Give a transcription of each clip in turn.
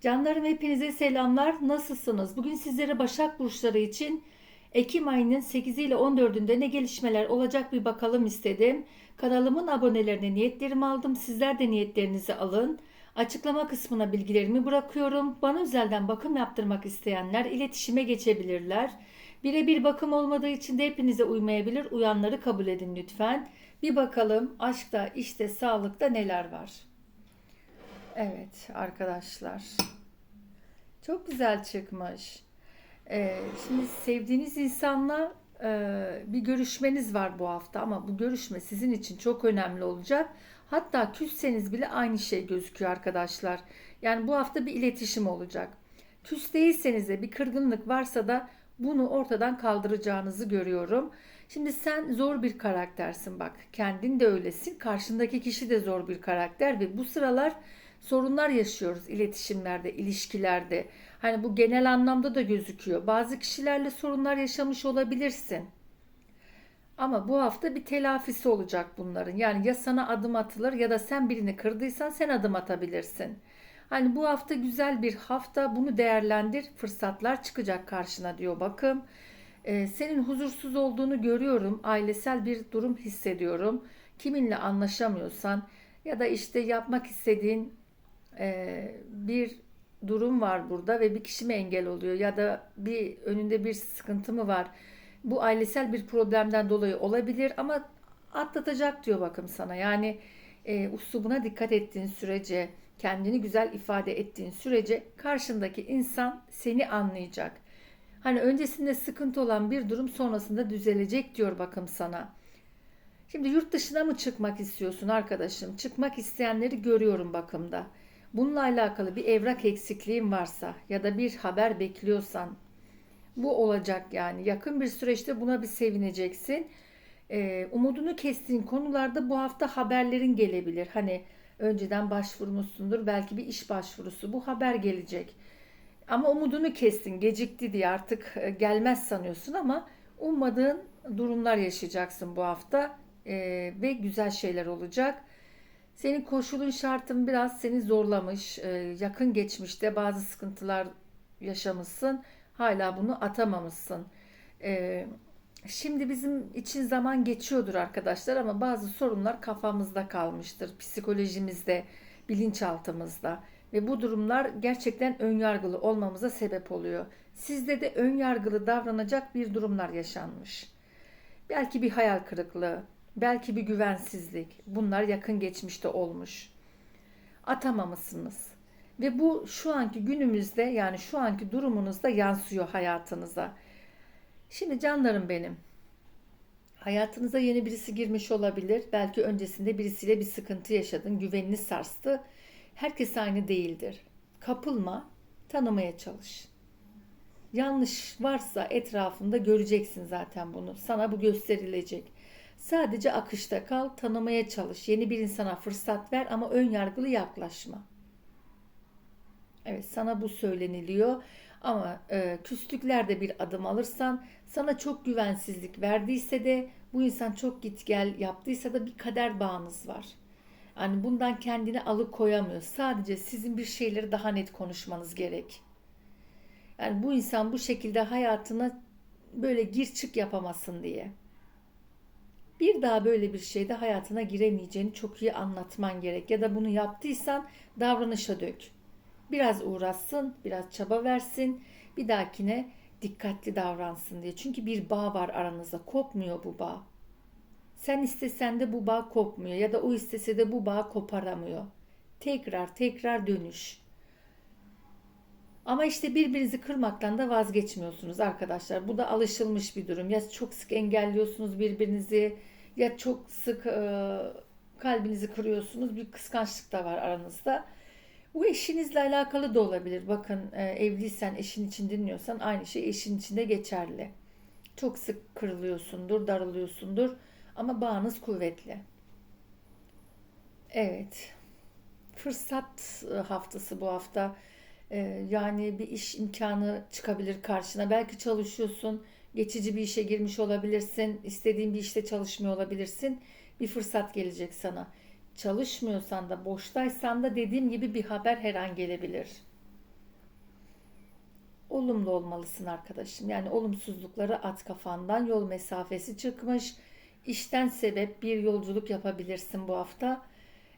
Canlarım hepinize selamlar. Nasılsınız? Bugün sizlere Başak Burçları için Ekim ayının 8 ile 14'ünde ne gelişmeler olacak bir bakalım istedim. Kanalımın abonelerine niyetlerimi aldım. Sizler de niyetlerinizi alın. Açıklama kısmına bilgilerimi bırakıyorum. Bana özelden bakım yaptırmak isteyenler iletişime geçebilirler. Birebir bakım olmadığı için de hepinize uymayabilir. Uyanları kabul edin lütfen. Bir bakalım aşkta, işte, sağlıkta neler var. Evet arkadaşlar. Çok güzel çıkmış. Ee, şimdi sevdiğiniz insanla e, bir görüşmeniz var bu hafta ama bu görüşme sizin için çok önemli olacak. Hatta küsseniz bile aynı şey gözüküyor arkadaşlar. Yani bu hafta bir iletişim olacak. Küs değilseniz de bir kırgınlık varsa da bunu ortadan kaldıracağınızı görüyorum. Şimdi sen zor bir karaktersin bak. Kendin de öylesin. Karşındaki kişi de zor bir karakter ve bu sıralar sorunlar yaşıyoruz iletişimlerde, ilişkilerde. Hani bu genel anlamda da gözüküyor. Bazı kişilerle sorunlar yaşamış olabilirsin. Ama bu hafta bir telafisi olacak bunların. Yani ya sana adım atılır ya da sen birini kırdıysan sen adım atabilirsin. Hani bu hafta güzel bir hafta. Bunu değerlendir. Fırsatlar çıkacak karşına diyor bakım. Ee, senin huzursuz olduğunu görüyorum. Ailesel bir durum hissediyorum. Kiminle anlaşamıyorsan ya da işte yapmak istediğin e, bir durum var burada ve bir kişi mi engel oluyor ya da bir önünde bir sıkıntı mı var? Bu ailesel bir problemden dolayı olabilir ama atlatacak diyor bakım sana. Yani e, uslubuna dikkat ettiğin sürece, kendini güzel ifade ettiğin sürece karşındaki insan seni anlayacak. Hani öncesinde sıkıntı olan bir durum sonrasında düzelecek diyor bakım sana. Şimdi yurt dışına mı çıkmak istiyorsun arkadaşım? Çıkmak isteyenleri görüyorum bakımda. Bununla alakalı bir evrak eksikliğin varsa ya da bir haber bekliyorsan bu olacak yani. Yakın bir süreçte buna bir sevineceksin. Ee, umudunu kestiğin konularda bu hafta haberlerin gelebilir. Hani önceden başvurmuşsundur belki bir iş başvurusu bu haber gelecek. Ama umudunu kestin gecikti diye artık e, gelmez sanıyorsun ama ummadığın durumlar yaşayacaksın bu hafta ee, ve güzel şeyler olacak. Senin koşulun şartın biraz seni zorlamış. Ee, yakın geçmişte bazı sıkıntılar yaşamışsın. Hala bunu atamamışsın. Ee, şimdi bizim için zaman geçiyordur arkadaşlar ama bazı sorunlar kafamızda kalmıştır. Psikolojimizde, bilinçaltımızda. Ve bu durumlar gerçekten önyargılı olmamıza sebep oluyor. Sizde de önyargılı davranacak bir durumlar yaşanmış. Belki bir hayal kırıklığı, belki bir güvensizlik. Bunlar yakın geçmişte olmuş. Atamamışsınız. Ve bu şu anki günümüzde yani şu anki durumunuzda yansıyor hayatınıza. Şimdi canlarım benim. Hayatınıza yeni birisi girmiş olabilir. Belki öncesinde birisiyle bir sıkıntı yaşadın, güvenini sarstı. Herkes aynı değildir. Kapılma, tanımaya çalış. Yanlış varsa etrafında göreceksin zaten bunu. Sana bu gösterilecek. Sadece akışta kal, tanımaya çalış. Yeni bir insana fırsat ver ama ön yargılı yaklaşma. Evet, sana bu söyleniliyor. Ama e, küslüklerde bir adım alırsan, sana çok güvensizlik verdiyse de, bu insan çok git gel yaptıysa da bir kader bağınız var. Yani bundan kendini alıkoyamıyor. Sadece sizin bir şeyleri daha net konuşmanız gerek. Yani bu insan bu şekilde hayatına böyle gir çık yapamasın diye. Bir daha böyle bir şeyde hayatına giremeyeceğini çok iyi anlatman gerek. Ya da bunu yaptıysan davranışa dök. Biraz uğraşsın, biraz çaba versin. Bir dahakine dikkatli davransın diye. Çünkü bir bağ var aranızda. Kopmuyor bu bağ. Sen istesen de bu bağ kopmuyor ya da o istese de bu bağ koparamıyor. Tekrar tekrar dönüş. Ama işte birbirinizi kırmaktan da vazgeçmiyorsunuz arkadaşlar. Bu da alışılmış bir durum. Ya çok sık engelliyorsunuz birbirinizi ya çok sık e, kalbinizi kırıyorsunuz. Bir kıskançlık da var aranızda. Bu eşinizle alakalı da olabilir. Bakın e, evliysen eşin için dinliyorsan aynı şey eşin için de geçerli. Çok sık kırılıyorsundur, darılıyorsundur ama bağınız kuvvetli. Evet. Fırsat e, haftası bu hafta. E, yani bir iş imkanı çıkabilir karşına. Belki çalışıyorsun, geçici bir işe girmiş olabilirsin, istediğin bir işte çalışmıyor olabilirsin. Bir fırsat gelecek sana. Çalışmıyorsan da, boştaysan da dediğim gibi bir haber her an gelebilir. olumlu olmalısın arkadaşım. Yani olumsuzlukları at kafandan. Yol mesafesi çıkmış. İşten sebep bir yolculuk yapabilirsin bu hafta.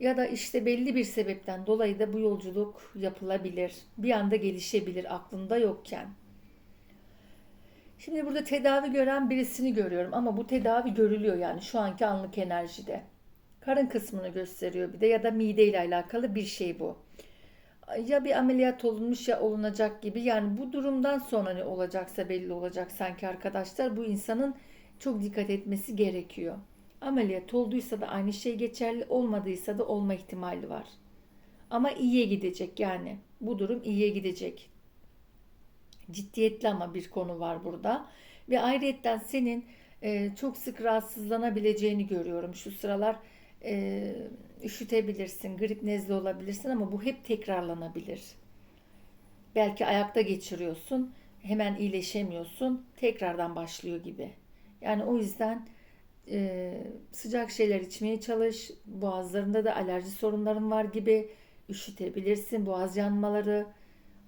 Ya da işte belli bir sebepten dolayı da bu yolculuk yapılabilir. Bir anda gelişebilir aklında yokken. Şimdi burada tedavi gören birisini görüyorum ama bu tedavi görülüyor yani şu anki anlık enerjide. Karın kısmını gösteriyor bir de ya da mide ile alakalı bir şey bu. Ya bir ameliyat olunmuş ya olunacak gibi yani bu durumdan sonra ne olacaksa belli olacak sanki arkadaşlar bu insanın çok dikkat etmesi gerekiyor. Ameliyat olduysa da aynı şey geçerli olmadıysa da olma ihtimali var. Ama iyiye gidecek yani bu durum iyiye gidecek. Ciddiyetli ama bir konu var burada. Ve ayrıyetten senin e, çok sık rahatsızlanabileceğini görüyorum. Şu sıralar e, üşütebilirsin, grip nezle olabilirsin ama bu hep tekrarlanabilir. Belki ayakta geçiriyorsun, hemen iyileşemiyorsun, tekrardan başlıyor gibi. Yani o yüzden e, sıcak şeyler içmeye çalış. Boğazlarında da alerji sorunların var gibi üşütebilirsin. Boğaz yanmaları,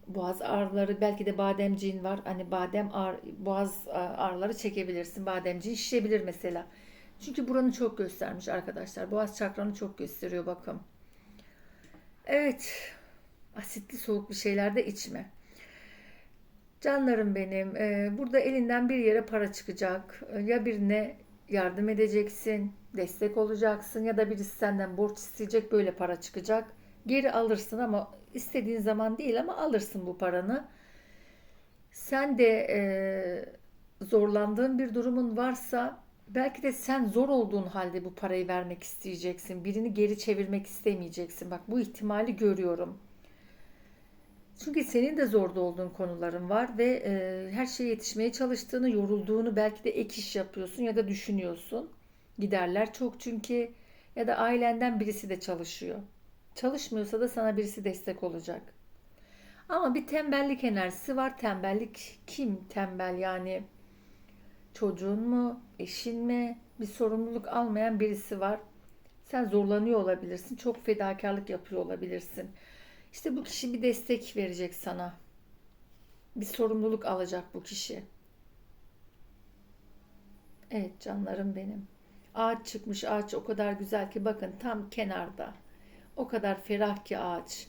boğaz ağrıları, belki de bademciğin var. Hani badem ağrı, boğaz ağrıları çekebilirsin. Bademciğin şişebilir mesela. Çünkü buranı çok göstermiş arkadaşlar. Boğaz çakranı çok gösteriyor bakın. Evet. Asitli soğuk bir şeyler de içme. Canlarım benim. e, Burada elinden bir yere para çıkacak. Ya birine yardım edeceksin, destek olacaksın ya da birisi senden borç isteyecek böyle para çıkacak. Geri alırsın ama istediğin zaman değil ama alırsın bu paranı. Sen de e, zorlandığın bir durumun varsa belki de sen zor olduğun halde bu parayı vermek isteyeceksin. Birini geri çevirmek istemeyeceksin. Bak bu ihtimali görüyorum. Çünkü senin de zorda olduğun konuların var ve e, her şeye yetişmeye çalıştığını, yorulduğunu belki de ek iş yapıyorsun ya da düşünüyorsun. Giderler çok çünkü ya da ailenden birisi de çalışıyor. Çalışmıyorsa da sana birisi destek olacak. Ama bir tembellik enerjisi var. Tembellik kim tembel yani? Çocuğun mu, eşin mi? Bir sorumluluk almayan birisi var. Sen zorlanıyor olabilirsin. Çok fedakarlık yapıyor olabilirsin. İşte bu kişi bir destek verecek sana. Bir sorumluluk alacak bu kişi. Evet canlarım benim. Ağaç çıkmış. Ağaç o kadar güzel ki bakın tam kenarda. O kadar ferah ki ağaç.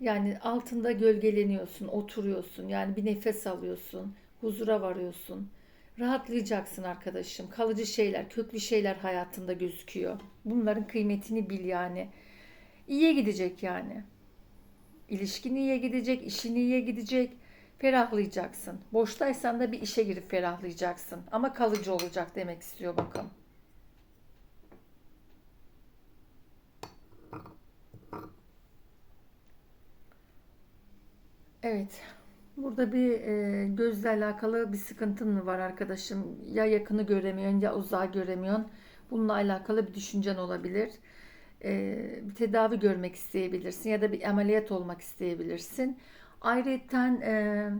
Yani altında gölgeleniyorsun, oturuyorsun. Yani bir nefes alıyorsun, huzura varıyorsun. Rahatlayacaksın arkadaşım. Kalıcı şeyler, köklü şeyler hayatında gözüküyor. Bunların kıymetini bil yani. İyiye gidecek yani. İlişkin iyiye gidecek, işin iyiye gidecek. Ferahlayacaksın. Boştaysan da bir işe girip ferahlayacaksın. Ama kalıcı olacak demek istiyor bakın. Evet. Burada bir e, gözle alakalı bir sıkıntın mı var arkadaşım? Ya yakını göremiyorsun ya uzağı göremiyorsun. Bununla alakalı bir düşüncen olabilir. E, bir tedavi görmek isteyebilirsin ya da bir ameliyat olmak isteyebilirsin. Ayrıca e,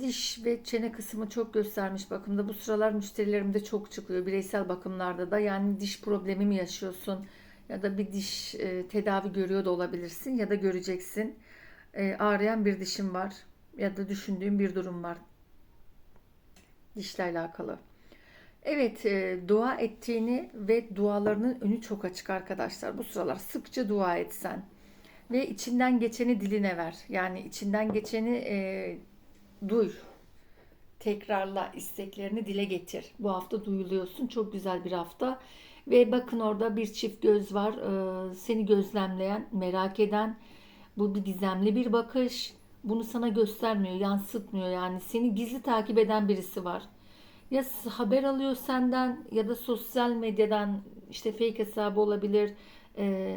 diş ve çene kısmı çok göstermiş bakımda. Bu sıralar müşterilerimde çok çıkıyor. Bireysel bakımlarda da yani diş problemi mi yaşıyorsun? Ya da bir diş e, tedavi görüyor da olabilirsin ya da göreceksin. E, ağrıyan bir dişim var ya da düşündüğüm bir durum var. Dişle alakalı. Evet, e, dua ettiğini ve dualarının önü çok açık arkadaşlar. Bu sıralar sıkça dua etsen ve içinden geçeni diline ver. Yani içinden geçeni e, duy. Tekrarla isteklerini dile getir. Bu hafta duyuluyorsun. Çok güzel bir hafta. Ve bakın orada bir çift göz var. E, seni gözlemleyen, merak eden. Bu bir gizemli bir bakış. Bunu sana göstermiyor, yansıtmıyor. Yani seni gizli takip eden birisi var ya haber alıyor senden ya da sosyal medyadan işte fake hesabı olabilir e,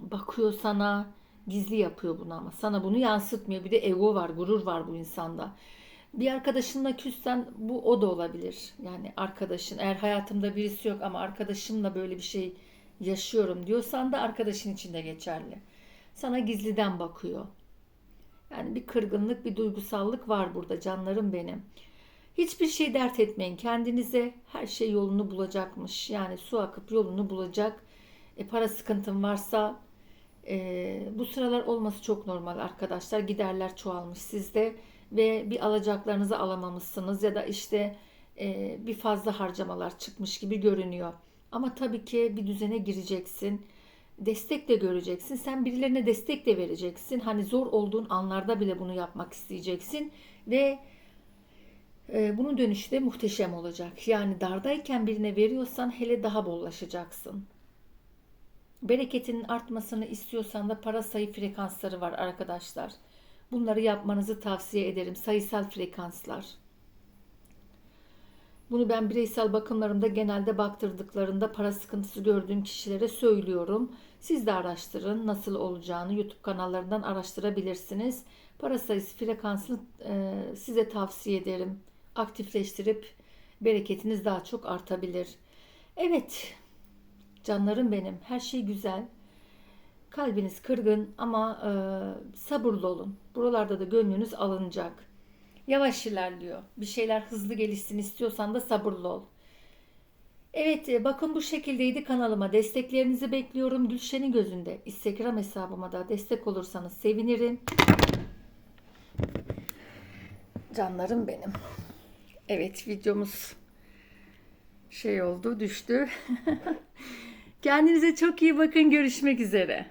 bakıyor sana gizli yapıyor bunu ama sana bunu yansıtmıyor. Bir de ego var gurur var bu insanda. Bir arkadaşınla küssen bu o da olabilir. Yani arkadaşın eğer hayatımda birisi yok ama arkadaşımla böyle bir şey yaşıyorum diyorsan da arkadaşın için de geçerli. Sana gizliden bakıyor. Yani bir kırgınlık bir duygusallık var burada canlarım benim Hiçbir şey dert etmeyin kendinize. Her şey yolunu bulacakmış. Yani su akıp yolunu bulacak. E, para sıkıntın varsa Ee, bu sıralar olması çok normal arkadaşlar. Giderler çoğalmış sizde ve bir alacaklarınızı alamamışsınız ya da işte e, bir fazla harcamalar çıkmış gibi görünüyor. Ama tabii ki bir düzene gireceksin. Destek de göreceksin. Sen birilerine destek de vereceksin. Hani zor olduğun anlarda bile bunu yapmak isteyeceksin ve e, bunun dönüşü de muhteşem olacak. Yani dardayken birine veriyorsan hele daha bollaşacaksın. Bereketinin artmasını istiyorsan da para sayı frekansları var arkadaşlar. Bunları yapmanızı tavsiye ederim. Sayısal frekanslar. Bunu ben bireysel bakımlarımda genelde baktırdıklarında para sıkıntısı gördüğüm kişilere söylüyorum. Siz de araştırın nasıl olacağını YouTube kanallarından araştırabilirsiniz. Para sayısı frekansını e, size tavsiye ederim. Aktifleştirip bereketiniz daha çok artabilir. Evet canlarım benim her şey güzel. Kalbiniz kırgın ama e, sabırlı olun. Buralarda da gönlünüz alınacak. Yavaş ilerliyor. Bir şeyler hızlı gelişsin istiyorsan da sabırlı ol. Evet e, bakın bu şekildeydi kanalıma. Desteklerinizi bekliyorum. Gülşen'in gözünde. Instagram hesabıma da destek olursanız sevinirim. Canlarım benim. Evet videomuz şey oldu düştü. Kendinize çok iyi bakın. Görüşmek üzere.